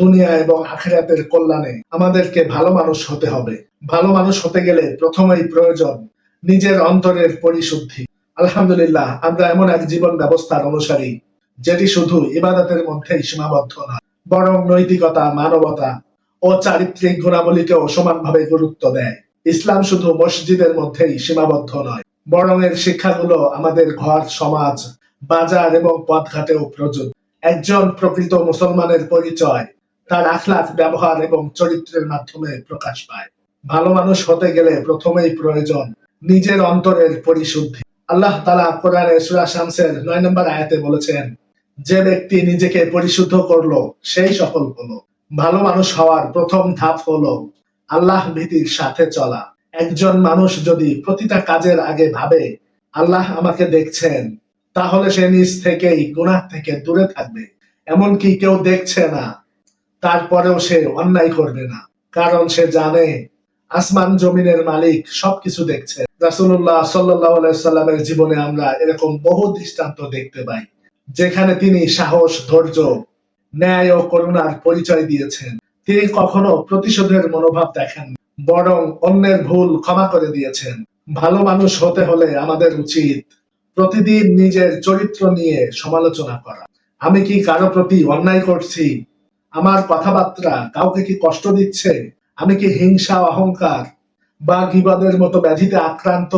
দুনিয়া এবং আখেরাতের কল্যাণে আমাদেরকে ভালো মানুষ হতে হবে। ভালো মানুষ হতে গেলে প্রথমেই প্রয়োজন নিজের অন্তরের পরিশুদ্ধি। আলহামদুলিল্লাহ, আমরা এমন এক জীবন ব্যবস্থার অনুসারী, যেটি শুধু ইবাদতের মধ্যেই সীমাবদ্ধ নয়, বরং নৈতিকতা, মানবতা ও চারিত্রিক গুণাবলীকেও সমানভাবে গুরুত্ব দেয়। ইসলাম শুধু মসজিদের মধ্যেই সীমাবদ্ধ নয়, বরং এর শিক্ষাগুলো আমাদের ঘর, সমাজ, বাজার এবং পথঘাটেও প্রযোজ্য। একজন প্রকৃত মুসলমানের পরিচয় তার আখলাক ব্যবহার এবং চরিত্রের মাধ্যমে প্রকাশ পায়। ভালো মানুষ হতে গেলে প্রথমেই প্রয়োজন নিজের অন্তরের পরিশুদ্ধি। আল্লাহ তালা কোরআনে সুরা শামসের নয় নম্বর আয়াতে বলেছেন, যে ব্যক্তি নিজেকে পরিশুদ্ধ করল, সেই সফল হলো। ভালো মানুষ হওয়ার প্রথম ধাপ হলো আল্লাহ ভীতির সাথে চলা। একজন মানুষ যদি প্রতিটা কাজের আগে ভাবে, আল্লাহ আমাকে দেখছেন তাহলে সে নিজ থেকেই গুনাহ থেকে দূরে থাকবে। এমনকি কেউ দেখছে না। তারপরেও সে অন্যায় করবে না, কারণ সে জানে আসমান জমিনের মালিক সবকিছু দেখছে। রাসুল্লাহ সাল্লাহ জীবনে আমরা এরকম বহু দৃষ্টান্ত দেখতে পাই, যেখানে তিনি সাহস, ধৈর্য, ন্যায় ও করুণার পরিচয় দিয়েছেন। তিনি কখনো প্রতিশোধের মনোভাব দেখেন বরং অন্যের ভুল ক্ষমা করে দিয়েছেন। ভালো মানুষ হতে হলে আমাদের উচিত প্রতিদিন নিজের চরিত্র নিয়ে সমালোচনা করা। আমি কি কারও প্রতি অন্যায় করছি? আমার কথাবার্তা কাউকে কি কষ্ট দিচ্ছে? আমি কি হিংসা, অহংকার বা গিবাদের মতো ব্যাধিতে আক্রান্ত?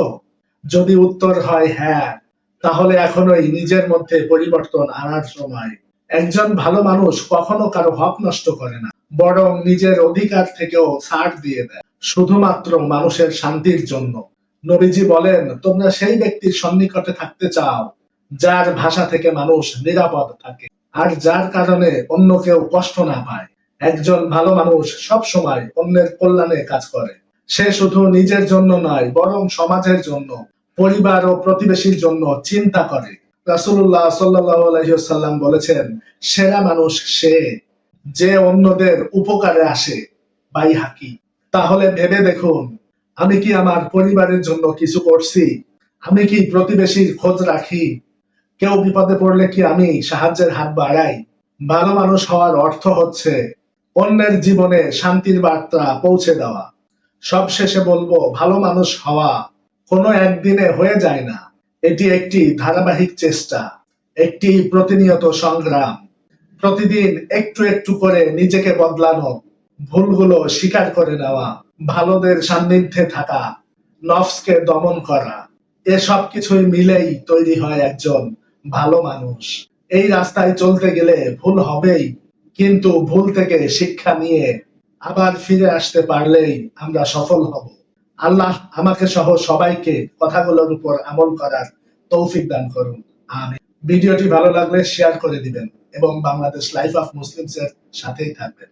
যদি উত্তর হয় হ্যাঁ তাহলে এখনোই নিজের মধ্যে পরিবর্তন আনার সময়। একজন ভালো মানুষ কখনো কারও হক নষ্ট করে না, বরং নিজের অধিকার থেকেও ছাড় দিয়ে দেয়। শুধুমাত্র মানুষের শান্তির জন্য। নবীজি বলেন, তোমরা সেই ব্যক্তির সন্নিকটে থাকতে চাও, যার ভাষা থেকে মানুষ নিরাপদ থাকে। আর যার কারণে অন্য কেউ কষ্ট না পায়। একজন ভালো মানুষ সব সময় অন্যের কল্যাণে কাজ করে। সে শুধু নিজের জন্য নয়, বরং সমাজের জন্য, পরিবার ও প্রতিবেশীর জন্য চিন্তা করে। রাসূলুল্লাহ সাল্লাল্লাহু বলেছেন, সেরা মানুষ সে যে অন্যদের উপকারে আসে, বাই হাকি। তাহলে ভেবে দেখুন, আমি কি আমার পরিবারের জন্য কিছু করছি? আমি কি প্রতিবেশীর খোঁজ রাখি? কেউ বিপদে পড়লে কি আমি সাহায্যের হাত বাড়াই? ভালো মানুষ হওয়ার অর্থ হচ্ছে অন্যের জীবনে শান্তির বার্তা পৌঁছে দেওয়া। সবশেষে বলব, ভালো মানুষ হওয়া কোনো একদিনে হয়ে যায় না। এটি একটি ধারাবাহিক চেষ্টা, একটি প্রতিনিয়ত সংগ্রাম। প্রতিদিন একটু একটু করে নিজেকে বদলানো, ভুলগুলো স্বীকার করে নেওয়া, ভালোদের সান্নিধ্যে থাকা, নফসকে দমন করা এসব কিছুই মিলেই তৈরি হয় একজন ভালো মানুষ। এই রাস্তায় চলতে গেলে ভুল হবেই, কিন্তু ভুল থেকে শিক্ষা নিয়ে আবার ফিরে আসতে পারলেই আমরা সফল হব। আল্লাহ আমাকে সহ সবাইকে কথাগুলোর উপর আমল করার তৌফিক দান করুন। আমি ভিডিওটি ভালো লাগলে শেয়ার করে দিবেন এবং বাংলাদেশ লাইফ অফ মুসলিমস এর সাথেই থাকবেন।